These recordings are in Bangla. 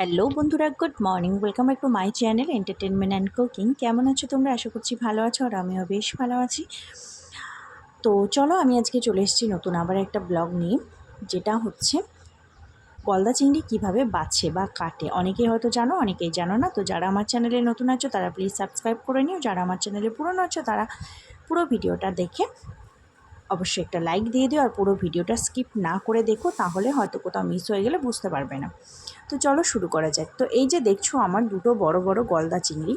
হ্যালো বন্ধুরা, good morning. Welcome back to my channel entertainment and cooking. কেমন আছো তোমরা? আশা করছি ভালো আছো আর আমিও বেশ ভালো আছি। তো চলো, আমি আজকে চলে এসেছি নতুন আবার একটা ব্লগ নিয়ে, যেটা হচ্ছে গলদা চিংড়ি কীভাবে বাছে বা কাটে। অনেকেই হয়তো জানো, অনেকেই জানো না। তো যারা আমার চ্যানেলে নতুন আছো, তারা প্লিজ সাবস্ক্রাইব করে নিও। যারা আমার চ্যানেলে পুরনো আছো, তারা পুরো ভিডিওটা দেখে অবশ্যই একটা লাইক দিয়ে দিও আর পুরো ভিডিওটা স্কিপ না করে দেখো, তাহলে হয়তো কোথাও মিস হয়ে গেলে বুঝতে পারবে না। তো চলো শুরু করা যাক। তো এই যে দেখছ আমার দুটো বড় বড় গলদা চিংড়ি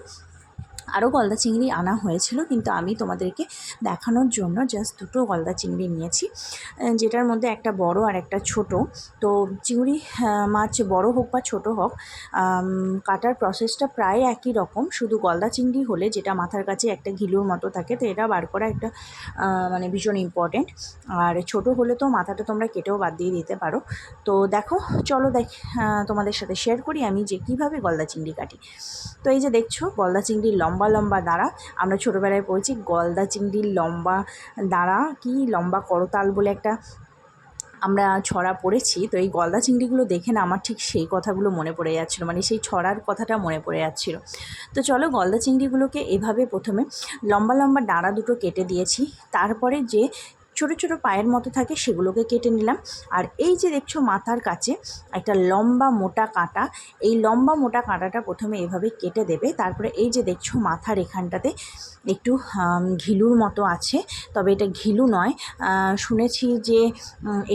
আরও গলদা চিংড়ি আনা হয়েছিল, কিন্তু আমি তোমাদেরকে দেখানোর জন্য জাস্ট দুটো গলদা চিংড়ি নিয়েছি। যেটার মধ্যে একটা বড় আর একটা ছোট। তো চিংড়ি মাছ বড় হোক বা ছোট হোক কাটার প্রসেসটা প্রায় একই রকম। শুধু গলদা চিংড়ি হলে যেটা মাথার কাছে একটা ঘিলুর মতো থাকে, তো এটা বার করা একটা মানে ভীষণ ইম্পর্টেন্ট আর ছোট হলে তো মাথাটা তোমরা কেটেও বাদ দিয়ে দিতে পারো। তো দেখো, চলো দেখ তোমাদের সাথে শেয়ার করি আমি যে কীভাবে গলদা চিংড়ি কাটি। তো এই যে দেখছ, গলদা চিংড়ির লম্বা লম্বা লম্বা দাঁড়া। আমরা ছোটোবেলায় পড়েছি গলদা চিংড়ির লম্বা দাঁড়া, কি লম্বা করতাল বলে একটা আমরা ছড়া পড়েছি। তো এই গলদা চিংড়িগুলো দেখে না আমার ঠিক সেই কথাগুলো মনে পড়ে যাচ্ছিল মানে সেই ছড়ার কথাটা মনে পড়ে যাচ্ছিল। তো চলো গলদা চিংড়িগুলোকে এভাবে প্রথমে লম্বা লম্বা ডাঁড়া দুটো কেটে দিয়েছি। তারপরে যে ছোটো ছোটো পায়ের মতো থাকে সেগুলোকে কেটে নিলাম। আর এই যে দেখছ মাথার কাছে একটা লম্বা মোটা কাঁটা, এই লম্বা মোটা কাঁটাটা প্রথমে এভাবে কেটে দেবে। তারপরে এই যে দেখছ মাথার এখানটাতে একটু ঘিলুর মতো আছে। তবে এটা ঘিলু নয়। শুনেছি যে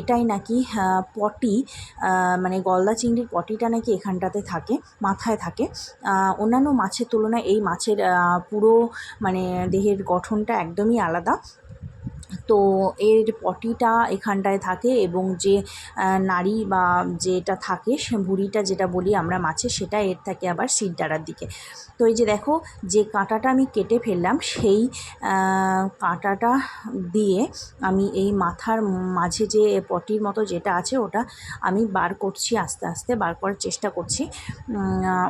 এটাই নাকি পটি মানে গলদা চিংড়ির পটিটা নাকি এখানটাতে থাকে, মাথায় থাকে। অন্যান্য মাছের তুলনায় এই মাছের পুরো মানে দেহের গঠনটা একদমই আলাদা। তো এর পটিটা এখানটায় থাকে এবং যে নাড়ি বা যেটা থাকে সে ভুঁড়িটা যেটা বলি আমরা মাছে, সেটা এর থাকে আবার ডাড়ার দিকে। তো এই যে দেখো, যে কাঁটাটা আমি কেটে ফেললাম, সেই কাঁটাটা দিয়ে আমি এই মাথার মাঝে যে পটির মতো যেটা আছে, ওটা আমি বার করছি আস্তে আস্তে, বার করার চেষ্টা করছি।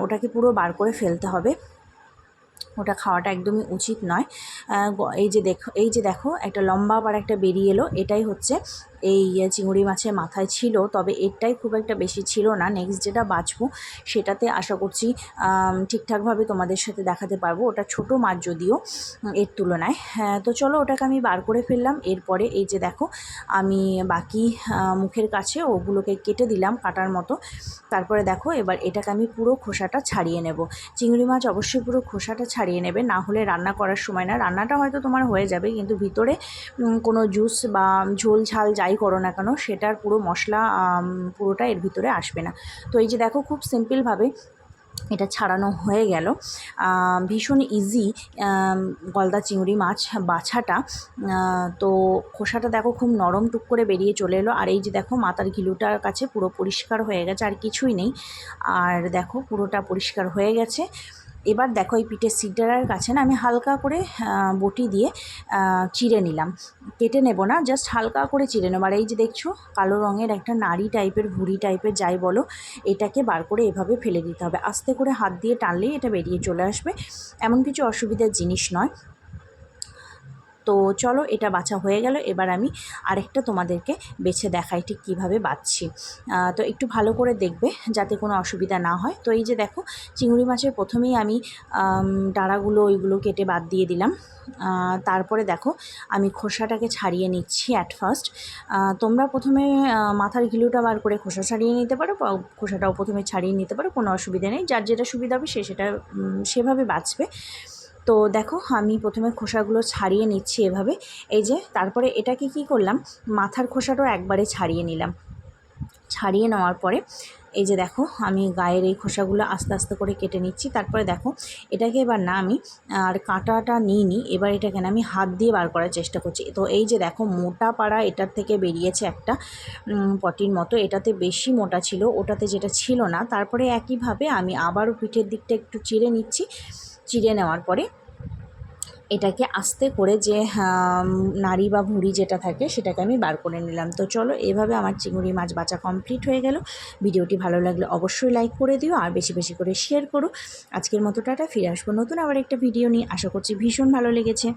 ওটাকে পুরো বার করে ফেলতে হবে। ওটা খাওয়াটা একদমই উচিত নয়। এই যে দেখো, এই যে দেখো, একটা লম্বা আবার একটা বেরিয়ে এলো। এটাই হচ্ছে এই চিংড়ি মাছের মাথায় ছিল, তবে এরটাই খুব একটা বেশি ছিল না। নেক্সট যেটা বাঁচবো সেটাতে আশা করছি ঠিকঠাকভাবে তোমাদের সাথে দেখাতে পারব। ওটা ছোট মাছ যদিও এর তুলনায়। হ্যাঁ তো চলো ওটাকে আমি বার করে ফেললাম। এরপরে এই যে দেখো, আমি বাকি মুখের কাছে ওগুলোকে কেটে দিলাম কাটার মতো। তারপরে দেখো, এবার এটাকে আমি পুরো খোসাটা ছাড়িয়ে নেব। চিংড়ি মাছ অবশ্যই পুরো খোসাটা ছাড়িয়ে নেবে, না হলে রান্না করার সময় না। রান্নাটা হয়তো তোমার হয়ে যাবে, কিন্তু ভিতরে কোনো জুস বা ঝোল ঝাল যাই করো না কেন, সেটার পুরো মশলা পুরোটা এর ভিতরে আসবে না। তো এই যে দেখো, খুব সিম্পলভাবে এটা ছাড়ানো হয়ে গেল। ভীষণ ইজি গলদা চিংড়ি মাছ বাছাটা। তো খোসাটা দেখো, খুব নরম টুক করে বেরিয়ে চলে এলো। আর এই যে দেখো মাথার ঘিলুটার কাছে পুরো পরিষ্কার হয়ে গেছে, আর কিছুই নেই। আর দেখো, পুরোটা পরিষ্কার হয়ে গেছে। এবার দেখো এই পিঠের সিডারার কাছে না আমি হালকা করে বটি দিয়ে চিড়ে নিলাম। কেটে নেব না জাস্ট হালকা করে চিড়ে নেব। আর এই যে দেখছ, কালো রঙের একটা নাড়ি টাইপের ভুড়ি টাইপের যাই বলো, এটাকে বার করে এভাবে ফেলে দিতে হবে। আস্তে করে হাত দিয়ে টানলেই এটা বেরিয়ে চলে আসবে। এমন কিছু অসুবিধার জিনিস নয়। তো চলো এটা বাছা হয়ে গেল। এবার আমি আরেকটা তোমাদেরকে বেছে দেখাই ঠিক কীভাবে বাঁচছি তো একটু ভালো করে দেখবে যাতে কোনো অসুবিধা না হয়। তো এই যে দেখো, চিংড়ি মাছের প্রথমেই আমি ডাড়াগুলো ওইগুলো কেটে বাদ দিয়ে দিলাম। তারপরে দেখো, আমি খোসাটাকে ছাড়িয়ে নিচ্ছি অ্যাট ফার্স্ট তোমরা প্রথমে মাথার ঘিলুটা বার করে খোসা ছাড়িয়ে নিতে পারো খোসাটাও প্রথমে ছাড়িয়ে নিতে পারো, কোনো অসুবিধা নেই। যার যেটা সুবিধা হবে সে সেটা সেভাবে বাঁচবে। তো দেখো, আমি প্রথমে খোসাগুলো ছাড়িয়ে নিচ্ছি এভাবে। এই যে, তারপরে এটাকে কি করলাম? মাথার খোসাটাও একবারে ছাড়িয়ে নিলাম। ছাড়িয়ে নেওয়ার পরে, এই যে দেখো, আমি গায়ের এই খোসাগুলো আস্তে আস্তে করে কেটে নিচ্ছি। তারপরে দেখো, এটাকে এবার না আমি, আর কাঁটাটা নিইনি, এবার এটাকে না আমি হাত দিয়ে বার করার চেষ্টা করছি। তো এই যে দেখো, মোটা পাড়া এটার থেকে বেরিয়েছে একটা পটির মতো। এটাতে বেশি মোটা ছিল, ওটাতে যেটা ছিল না। তারপরে একইভাবে আমি আবারও পিঠের দিকটা একটু চিড়ে নিচ্ছি। চিড়ে নেওয়ার পরে এটাকে আস্তে করে যে নাড়ি বা ভুঁড়ি যেটা থাকে সেটাকে আমি বার করে নিলাম। তো চলো, এভাবে আমার চিংড়ি মাছ বাঁচা কমপ্লিট হয়ে গেল। ভিডিওটি ভালো লাগলে অবশ্যই লাইক করে দিও আর বেশি বেশি করে শেয়ার করো। আজকের মতো টাটা, ফিরে আসব নতুন আবার একটা ভিডিও নিয়ে। আশা করছি ভীষণ ভালো লেগেছে।